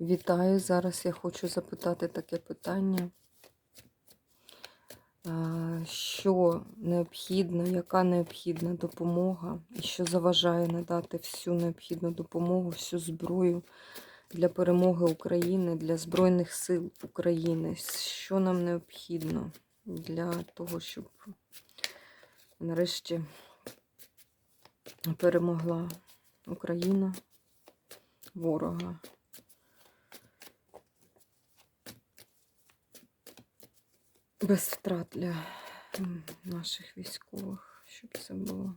Вітаю. Зараз я хочу запитати таке питання. Що необхідно, яка необхідна допомога, і що заважає надати всю необхідну допомогу, всю зброю для перемоги України, для Збройних сил України? Що нам необхідно для того, щоб нарешті перемогла Україна ворога? Без для наших військових, щоб це було.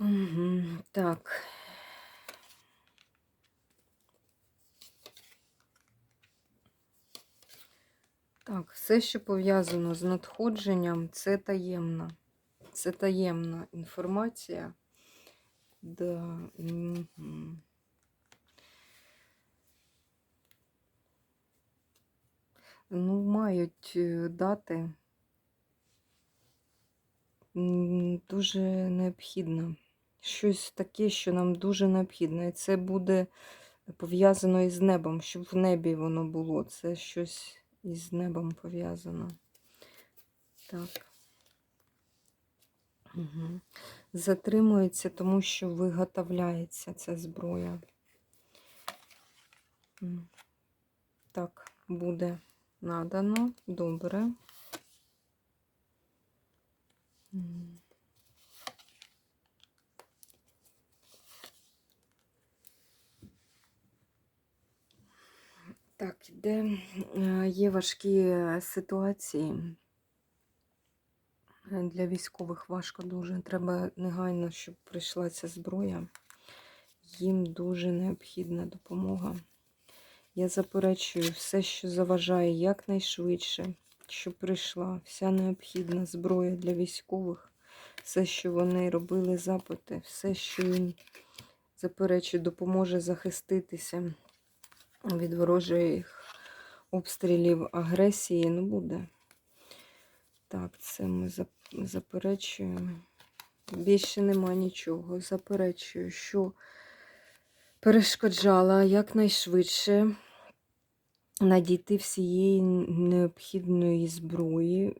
Угу, так. Все, що пов'язано з надходженням, це таємна. Це таємна інформація. Да. Ну, мають е, дати. Дуже необхідно. Щось таке, що нам дуже необхідно. І це буде пов'язано із небом, щоб в небі воно було. Це щось із небом пов'язано. Так. Угу. Затримується, тому що виготовляється ця зброя. Так, буде надано. Добре. Так, де е, є важкі ситуації. Е, Для військових важко дуже. Треба негайно, щоб прийшла ця зброя. Їм дуже необхідна допомога. Я заперечую все, що заважає якнайшвидше, щоб прийшла вся необхідна зброя для військових, все, що вони робили запити, все, що їм заперечую, допоможе захиститися від ворожих обстрілів агресії. Ну, буде. Так, це ми заперечуємо. Більше нема нічого. Заперечую, що перешкоджала якнайшвидше надійти всієї необхідної зброї,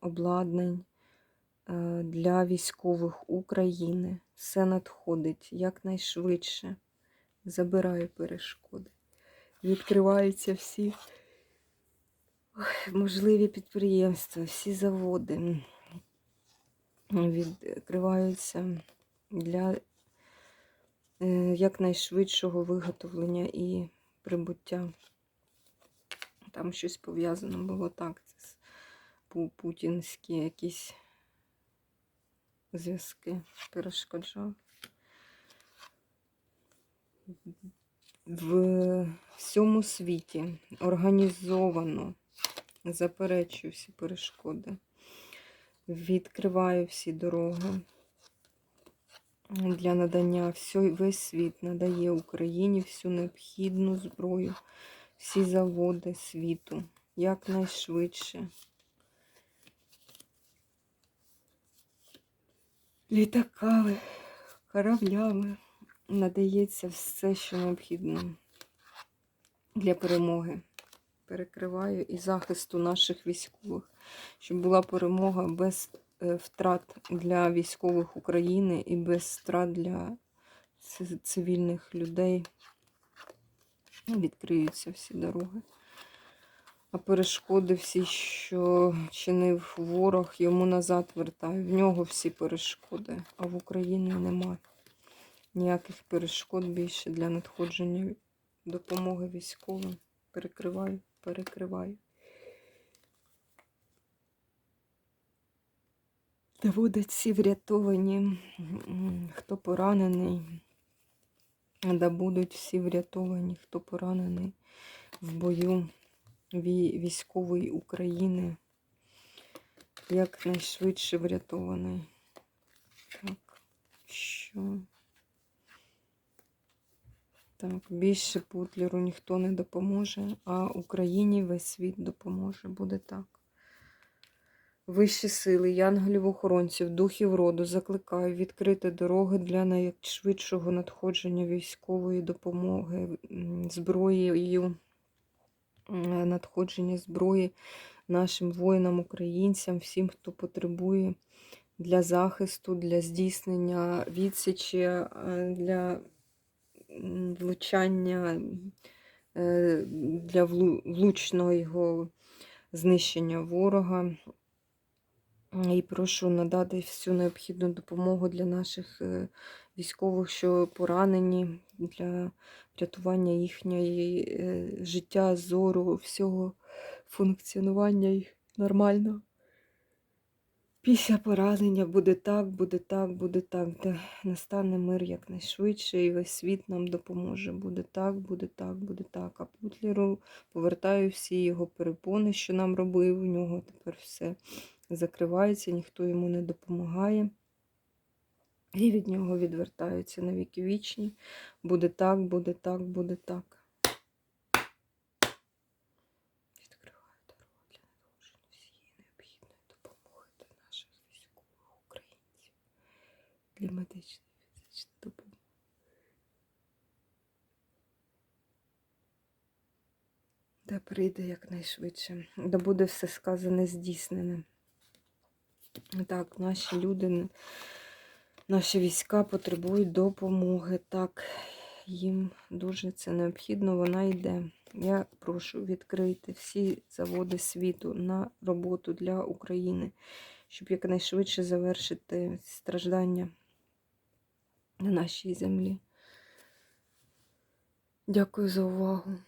обладнань е, для військових України. Все надходить якнайшвидше. Забираю перешкоди. Відкриваються всі можливі підприємства, всі заводи відкриваються для е, якнайшвидшого виготовлення і прибуття. Там щось пов'язано було так. Це путінські якісь зв'язки перешкоджав. В всьому світі організовано, заперечую всі перешкоди, відкриваю всі дороги для надання. Весь світ надає Україні всю необхідну зброю, всі заводи світу якнайшвидше. Літаками, кораблями надається все, що необхідно для перемоги. Перекриваю і захисту наших військових, щоб була перемога без е, втрат для військових України і без втрат для цивільних людей. Відкриються всі дороги. А перешкоди всі, що чинив ворог, йому назад вертаю. В нього всі перешкоди, а в Україні нема ніяких перешкод більше для надходження допомоги військовим. Перекриваю, перекриваю. Та всі врятовані, хто поранений, да будуть всі врятовані, хто поранений в бою військової України, якнайшвидше врятований. Так, що? Так, більше Путлеру ніхто не допоможе, а Україні весь світ допоможе. Буде так. Вищі сили, янголів-охоронців, духів роду закликаю відкрити дороги для найшвидшого надходження військової допомоги, зброєю, надходження зброї нашим воїнам, українцям, всім, хто потребує для захисту, для здійснення відсічі, е, для влучання, е, для влучного знищення ворога. І прошу надати всю необхідну допомогу для наших е, військових, що поранені, для врятування їхньої е, життя, зору, всього функціонування їх нормально. Після поранення буде так, буде так, буде так. Де настане мир якнайшвидше, і весь світ нам допоможе. Буде так, буде так, буде так. А Путлеру повертаю всі його перепони, що нам робив. У нього тепер все закривається, ніхто йому не допомагає. І від нього відвертаються на віки вічні. Буде так, буде так, буде так. Відкриваю дорогу для надходження всієї необхідної допомоги для наших військових українців, для медичної фізичної допомоги. Де прийде якнайшвидше, де буде все сказане здійснене. Так, наші люди, наші війська потребують допомоги. Так, їм дуже це необхідно, вона йде. Я прошу відкрити всі заводи світу на роботу для України, щоб якнайшвидше завершити страждання на нашій землі. Дякую за увагу.